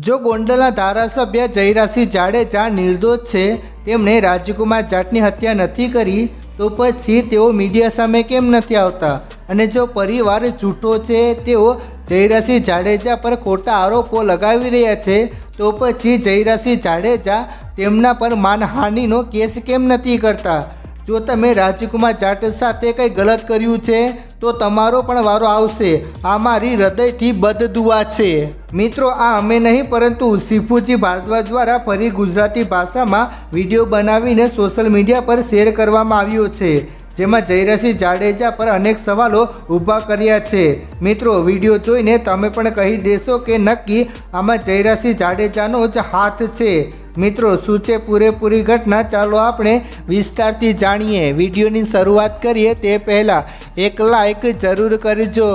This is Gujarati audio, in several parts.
જો ગોંડલના ધારાસભ્ય જયરાસિંહ જાડેજા નિર્દોષ છે, તેમણે રાજકુમાર જાટની હત્યા નથી કરી, તો પછી તેઓ મીડિયા સામે કેમ નથી આવતા? અને જો પરિવાર જૂઠો છે, તેઓ જયરાસિંહ જાડેજા પર ખોટા આરોપો લગાવી રહ્યા છે, તો પછી જયરાસિંહ જાડેજા તેમના પર માનહાનિનો કેસ કેમ નથી કરતા? જો તમે રાજકુમાર જાટ સાથે કંઈ ગલત કર્યું છે તો તમારો પણ વારો આવશે. આ મારી હૃદયથી બદદુઆ છે. મિત્રો, આ અમે નહીં, પરંતુ સિફુજી ભારદ્વાજ દ્વારા ફરી ગુજરાતી ભાષામાં વીડિયો બનાવીને સોશિયલ મીડિયા પર શેર કરવામાં આવ્યો છે. જેમાં જયરસિંહ જાડેજા પર અનેક સવાલો ઊભા કર્યા છે. મિત્રો, વીડિયો જોઈને તમે પણ કહી દેશો કે નક્કી આમાં જયરસિંહ જાડેજાનો જ હાથ છે. મિત્રો, શું છે પૂરેપૂરી ઘટના? ચાલો આપણે વિસ્તારથી જાણીએ. વિડીયોની શરૂઆત કરીએ તે પહેલાં એક લાઈક જરૂર કરજો.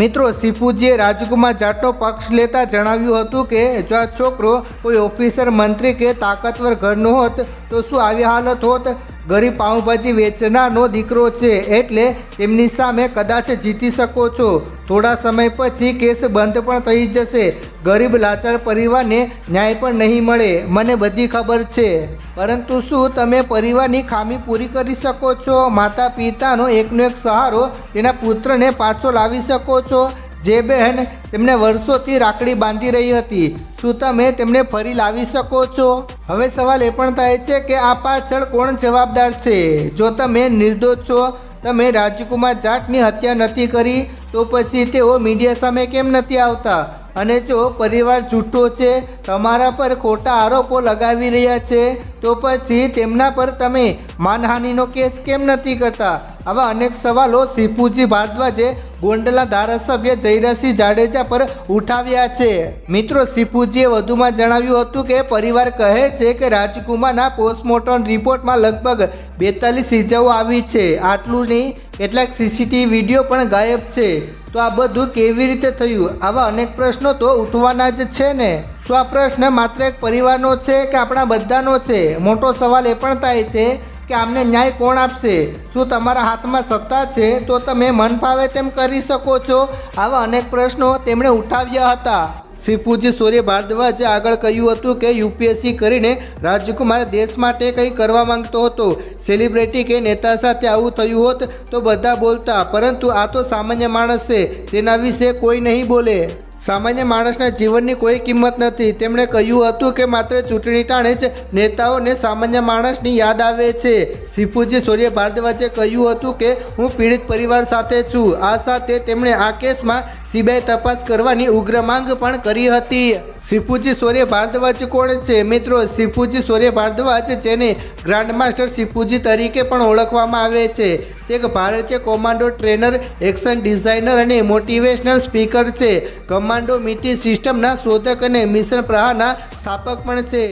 મિત્રો સિફુજીએ રાજકુમાર જાટનો પક્ષ લેતા જણાવ્યું હતું કે, જો આ છોકરો કોઈ ઓફિસર, મંત્રી કે તાકાતવર ઘરનો હોત, તો શું આવી હાલત હોત? ગરીબ પાઉંભાજી વેચનારનો દીકરો છે એટલે તેમની સામે કદાચ જીતી શકો છો. થોડા સમય પછી કેસ બંધ પણ થઈ જશે. ગરીબ લાચાર પરિવારને ન્યાય પણ નહીં મળે. મને બધી ખબર છે. પરંતુ શું તમે પરિવારની ખામી પૂરી કરી શકો છો? માતા પિતાનો એકનો એક સહારો તેના પુત્રને પાછો લાવી શકો છો. જે બહેન તેમને વર્ષોથી રાખડી બાંધી રહી હતી. શું તમે તેમને ફરી લાવી શકો છો? હવે સવાલ એ પણ થાય છે કે આ પાછળ કોણ જવાબદાર છે? જો તમે નિર્દોષ છો, તમે રાજકુમાર જાટની હત્યા નથી કરી તો પછી તેઓ મીડિયા સામે કેમ નથી આવતા? અને જો પરિવાર જૂઠો છે, તમારા પર ખોટા આરોપો લગાવી રહ્યા છે, તો પછી તેમના પર તમે માનહાનિનો કેસ કેમ નથી કરતા? આવા અનેક સવાલો સિપુજી ભારદ્વાજે ગોંડલા ધારાસભ્ય જયરાસિંહ જાડેજા પર ઉઠાવ્યા છે. મિત્રો સિફુજીએ વધુમાં જણાવ્યું હતું કે, પરિવાર કહે છે કે રાજકુમારના પોસ્ટમોર્ટમ રિપોર્ટમાં લગભગ બેતાલીસ ઇજાઓ આવી છે. આટલું નહીં કેટલાક સીસીટીવી વીડિયો પણ ગાયબ છે. તો આ બધું કેવી રીતે થયું? આવા અનેક પ્રશ્નો તો ઉઠવાના જ છે ને. શું આ પ્રશ્ન માત્ર એક પરિવારનો છે કે આપણા બધાનો છે? મોટો સવાલ એ પણ થાય છે કે આમને ન્યાય કોણ આપશે? શું તમારા હાથમાં સત્તા છે? તો તમે મન ફાવે તેમ કરી શકો છો. આવા અનેક પ્રશ્નો તેમણે ઉઠાવ્યા હતા. સિફુજી સૂર્ય ભારદ્વાજે આગળ કહ્યું હતું કે યુપીએસસી કરીને રાજકુમાર દેશ માટે કંઈ કરવા માંગતો હતો. સેલિબ્રિટી કે નેતા સાથે આવું થયું હોત તો બધા બોલતા, પરંતુ આ તો સામાન્ય માણસ છે. તેના વિશે કોઈ નહીં બોલે. સામાન્ય માણસના જીવનની કોઈ કિંમત નથી. તેમણે કહ્યું હતું કે માત્ર ચૂંટણી ટાણે જ નેતાઓને સામાન્ય માણસની યાદ આવે છે. શિફુજી સૂર્ય ભારદ્વાજે કહ્યું હતું કે, હું પીડિત પરિવાર સાથે છું. આ સાથે તેમણે આ કેસમાં સીબીઆઈ તપાસ કરવાની ઉગ્ર માંગ પણ કરી હતી. સિફુજી સૂર્ય ભારદ્વાજ કોણ છે? મિત્રો શિફુજી સૂર્ય ભારદ્વાજ જેને ગ્રાન્ડ માસ્ટર શિફુજી તરીકે પણ ઓળખવામાં આવે છે. તે એક ભારતીય કોમાન્ડો ટ્રેનર એક્શન ડિઝાઇનર અને મોટિવેશનલ સ્પીકર છે. કમાન્ડો મિટી સિસ્ટમના શોધક અને મિશન પ્રહારના સ્થાપક પણ છે.